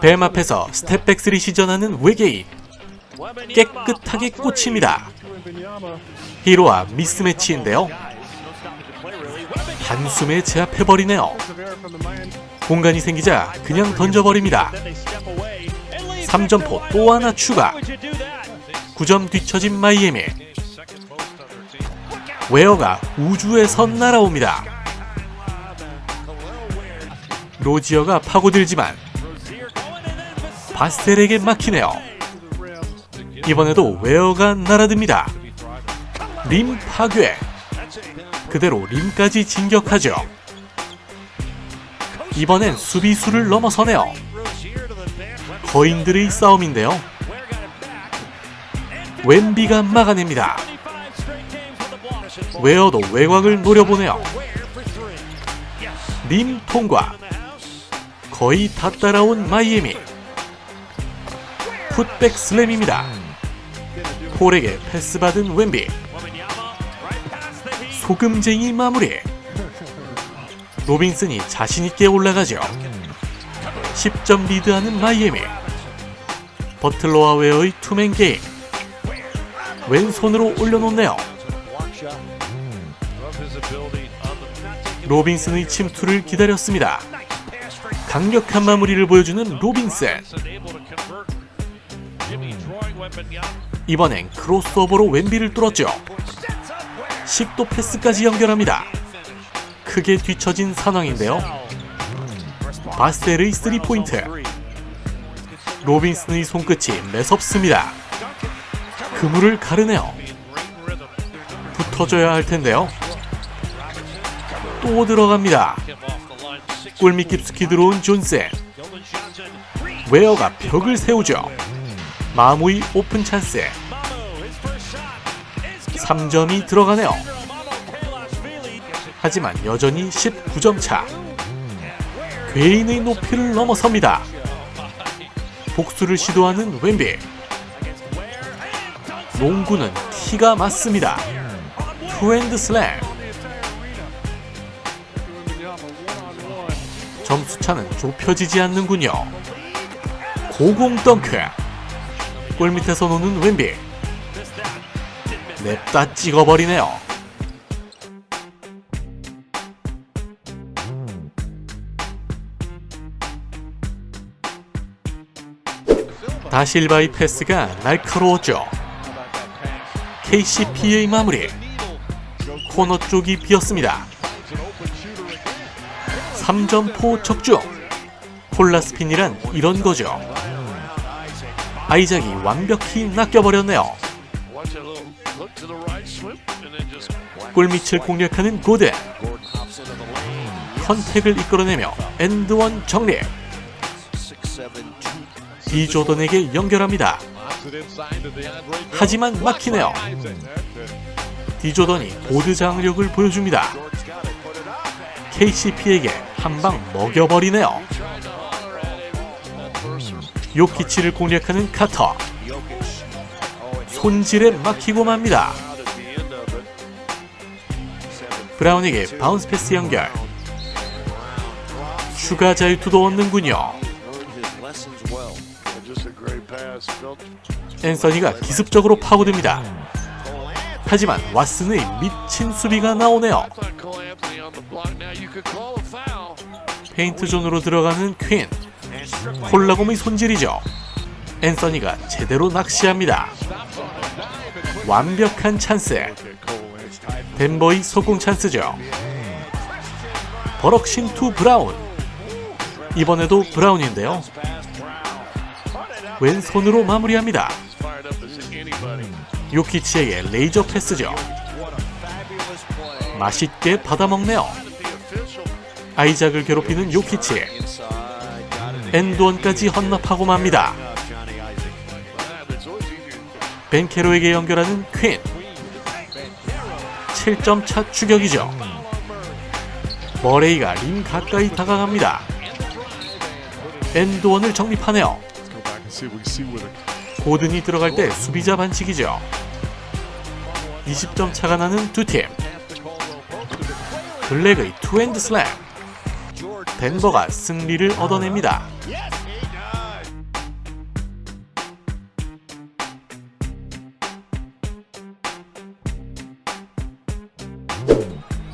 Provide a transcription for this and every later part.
뱀 앞에서 스텝백스리 시전하는 외계인 깨끗하게 꽂힙니다. 히로와 미스매치인데요. 한숨에 제압해버리네요. 공간이 생기자 그냥 던져버립니다. 3점포 또 하나 추가. 9점 뒤처진 마이애미. 웨어가 우주에서 날아옵니다. 로지어가 파고들지만 바스텔에게 막히네요. 이번에도 웨어가 날아듭니다. 림 파괴. 그대로 림까지 진격하죠. 이번엔 수비수를 넘어서네요. 거인들의 싸움인데요. 웬비가 막아냅니다. 웨어도 외곽을 노려보네요. 림 통과. 거의 다 따라온 마이애미. 풋백 슬램입니다. 폴에게 패스 받은 웬비. 소금쟁이 마무리. 로빈슨이 자신있게 올라가죠. 10점 리드하는 마이애미. 버틀러와 웨어의 투맨 게임. 왼손으로 올려놓네요. 로빈슨의 침투를 기다렸습니다. 강력한 마무리를 보여주는 로빈슨. 이번엔 크로스오버로 왼비를 뚫었죠. 식도 패스까지 연결합니다. 크게 뒤처진 상황인데요. 바스텔의 3포인트. 로빈슨의 손끝이 매섭습니다. 그물을 가르네요. 붙어줘야 할 텐데요. 또 들어갑니다. 골밑 깊숙이 들어온 존슨. 웨어가 벽을 세우죠. 마무이 오픈 찬스. 3점이 들어가네요. 하지만 여전히 19점 차. 괴인의 높이를 넘어섭니다. 복수를 시도하는 웬비. 농구는 티가 맞습니다. 투핸드 슬램. 점수차는 좁혀지지 않는군요. 고공 덩크. 골 밑에서 노는 웬비. 냅다 찍어버리네요. 다실바의 패스가 날카로웠죠. KCP의 마무리. 코너 쪽이 비었습니다. 3점포 적중. 폴라스핀이란 이런 거죠. 아이작이 완벽히 낚여버렸네요. 골밑을 공략하는 고든. 컨택을 이끌어내며 엔드원 정리. 디조던에게 연결합니다. 하지만 막히네요. 디조던이 보드 장력을 보여줍니다. KCP에게 한 방 먹여버리네요. 요키치를 공략하는 카터. 손질에 막히고 맙니다. 브라운에게 바운스 패스 연결. 추가 자유투도 얻는군요. 앤서니가 기습적으로 파고듭니다. 하지만 왓슨의 미친 수비가 나오네요. 페인트 존으로 들어가는 퀸. 콜라곰의 손질이죠. 앤서니가 제대로 낚시합니다. 완벽한 찬스. 덴버의 속공 찬스죠. 버럭 신 투 브라운. 이번에도 브라운인데요. 왼손으로 마무리합니다. 요키치에게 레이저 패스죠. 맛있게 받아먹네요. 아이작을 괴롭히는 요키치. 엔드원까지 헌납하고 맙니다. 벤케로에게 연결하는 퀸. 7점 차 추격이죠. 머레이가 림 가까이 다가갑니다. 엔드원을 정립하네요. 고든이 들어갈 때 수비자 반칙이죠. 20점 차가 나는 두 팀. 블랙의 투핸드 슬램. 덴버가 승리를 얻어냅니다.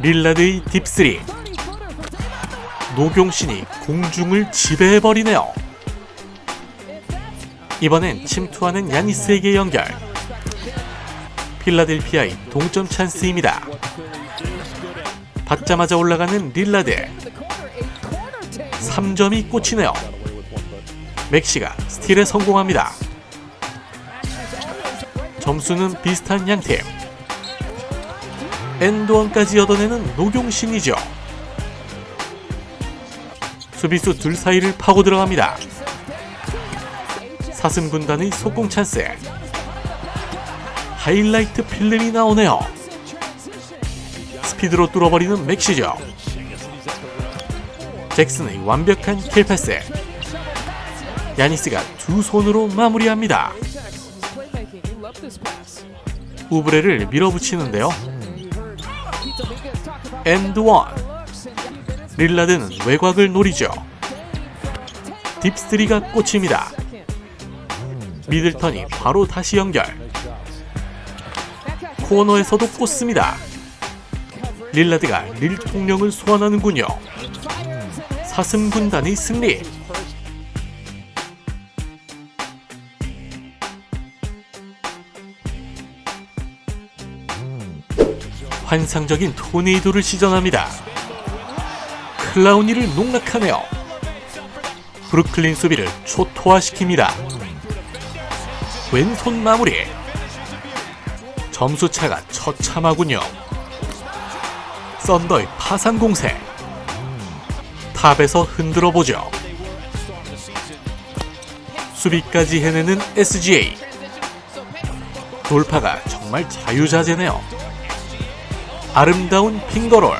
릴라드의 딥스리 노경신이 공중을 지배해버리네요. 이번엔 침투하는 야니스에게 연결 필라델피아의 동점 찬스입니다. 받자마자 올라가는 릴라드 3점이 꽂히네요. 맥시가 스틸에 성공합니다. 점수는 비슷한 양팀. 엔드원까지 얻어내는 노경신이죠. 수비수 둘 사이를 파고 들어갑니다. 사슴 군단의 속공 찬스. 하이라이트 필름이 나오네요. 스피드로 뚫어버리는 맥시죠 잭슨의 완벽한 킬패스 야니스가 두 손으로 마무리합니다. 우브레를 밀어붙이는데요. 엔드 원 릴라드는 외곽을 노리죠. 딥스리가 꽂힙니다. 미들턴이 바로 다시 연결. 코너에서도 꽂습니다. 릴라드가 릴 통령을 소환하는군요 사슴 군단의 승리. 환상적인 토네이도를 시전합니다. 클라우니를 농락하네요 브루클린 수비를 초토화시킵니다. 왼손 마무리. 점수차가 처참하군요. 썬더의 파상 공세 탑에서 흔들어 보죠. 수비까지 해내는 SGA 돌파가 정말 자유자재네요. 아름다운 핑거롤.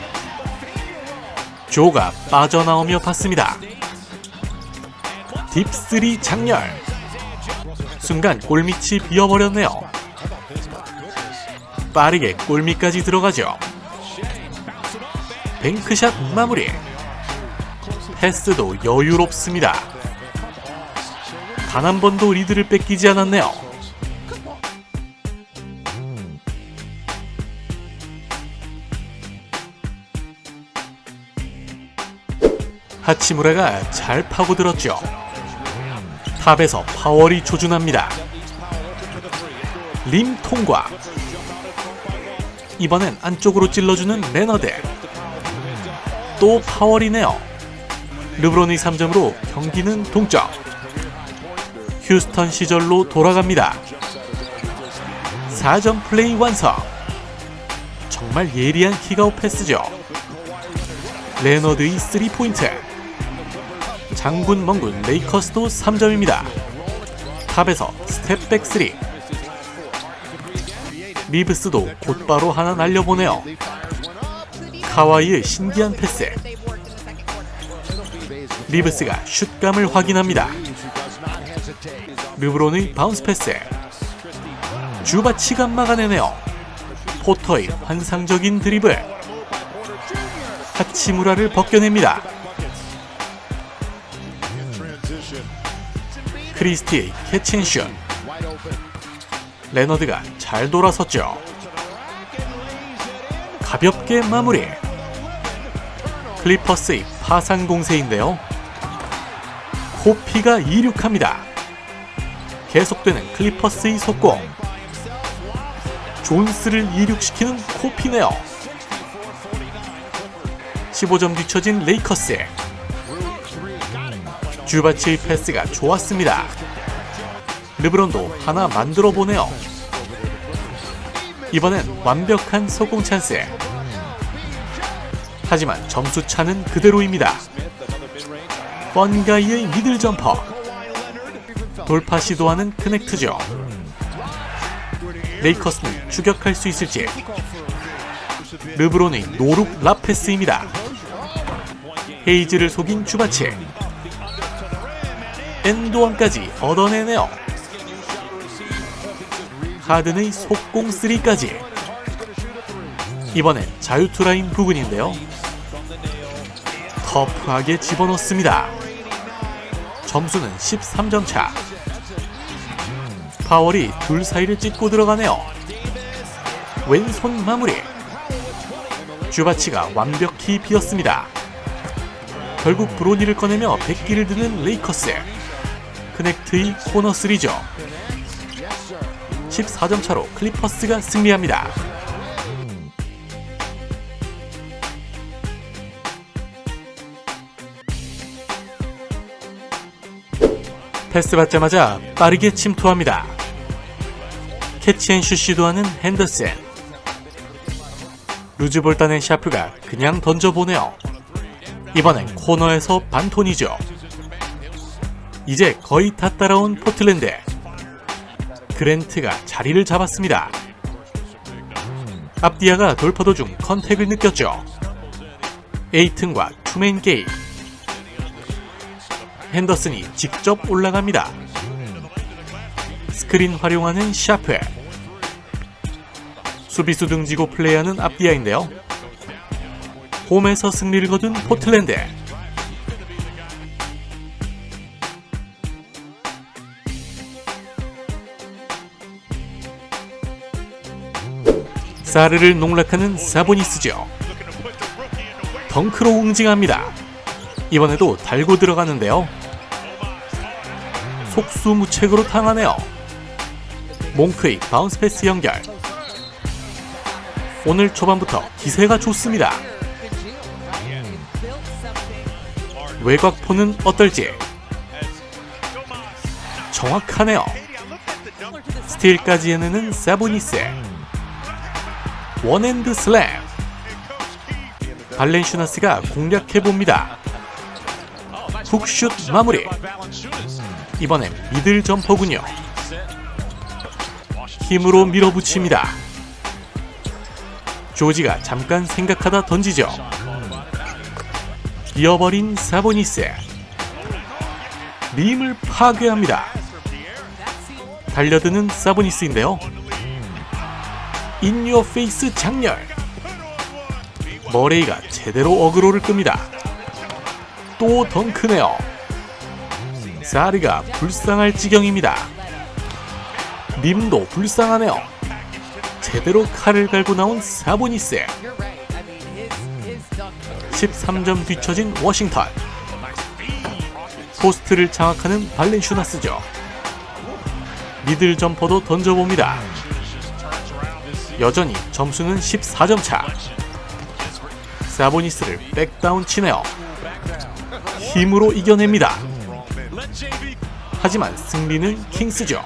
조가 빠져나오며 봤습니다. 딥3 장렬. 순간 골밑이 비어버렸네요. 빠르게 골밑까지 들어가죠. 뱅크샷 마무리 패스도 여유롭습니다. 단 한 번도 리드를 뺏기지 않았네요. 하치무라가 잘 파고들었죠. 탑에서 파월이 조준합니다. 림 통과. 이번엔 안쪽으로 찔러주는 레너드. 또 파월이네요 르브론의 3점으로 경기는 동점. 휴스턴 시절로 돌아갑니다. 4점 플레이 완성. 정말 예리한 킥아웃 패스죠. 레너드의 3포인트. 장군 멍군 레이커스도 3점입니다. 탑에서 스텝백 3 리브스도 곧바로 하나 날려보네요. 카와이의 신기한 패스 리브스가 슛감을 확인합니다. 르브론의 바운스 패스 주바치가 막아내네요. 포터의 환상적인 드리블. 하치무라를 벗겨냅니다. 크리스티의 캐치앤슛. 레너드가 잘 돌아섰죠. 가볍게 마무리. 클리퍼스의 파상 공세인데요. 코피가 이륙합니다. 계속되는 클리퍼스의 속공. 존스를 이륙시키는 코피네요. 15점 뒤처진 레이커스 주바치의 패스가 좋았습니다. 르브론도 하나 만들어 보네요. 이번엔 완벽한 속공 찬스 하지만 점수 차는 그대로입니다. 펀가이의 미들 점퍼. 돌파 시도하는 크넥트죠. 레이커스는 추격할 수 있을지. 르브론의 노룩 라패스입니다. 헤이즈를 속인 주바치 엔도원까지 얻어내네요. 하든의 속공 3까지. 이번엔 자유투라인 부근인데요 터프하게 집어넣습니다 점수는 13점 차 파월이 둘 사이를 찢고 들어가네요 왼손 마무리 슈바치가 완벽히 비었습니다. 결국 브로니를 꺼내며 백기를 드는 레이커스. 크넥트의 코너 3죠. 14점 차로 클리퍼스가 승리합니다. 패스 받자마자 빠르게 침투합니다. 캐치앤슛 시도하는 핸더슨. 루즈볼 따낸 샤프가 그냥 던져보네요. 이번엔 코너에서 반톤이죠. 이제 거의 다 따라온 포틀랜드. 그랜트가 자리를 잡았습니다. 앞디아가 돌파 도중 컨택을 느꼈죠. 에이튼과 투맨 게임. 핸더슨이 직접 올라갑니다. 스크린 활용하는 샤프. 수비수 등지고 플레이하는 앞디아인데요. 홈에서 승리를 거둔 포틀랜드. 사르를 농락하는 사보니스죠. 덩크로 응징합니다. 이번에도 달고 들어가는데요. 속수무책으로 당하네요. 몽크의 바운스 패스 연결. 오늘 초반부터 기세가 좋습니다. 외곽포는 어떨지 정확하네요. 스틸까지 해내는 사보니스. 원핸드 슬램. 발렌슈나스가 공략해봅니다. 훅슛 마무리. 이번엔 미들 점퍼군요. 힘으로 밀어붙입니다. 조지가 잠깐 생각하다 던지죠. 이어버린 사보니스. 림을 파괴합니다. 달려드는 사보니스인데요. 인유어 페이스 장렬. 머레이가 제대로 어그로를 끕니다. 또 덩크네요. 사리가 불쌍할 지경입니다. 님도 불쌍하네요. 제대로 칼을 갈고 나온 사보니스. 13점 뒤처진 워싱턴. 포스트를 장악하는 발렌슈나스죠. 미들 점퍼도 던져봅니다. 여전히 점수는 14점 차. 사보니스를 백다운 치네요. 힘으로 이겨냅니다. 하지만 승리는 킹스죠.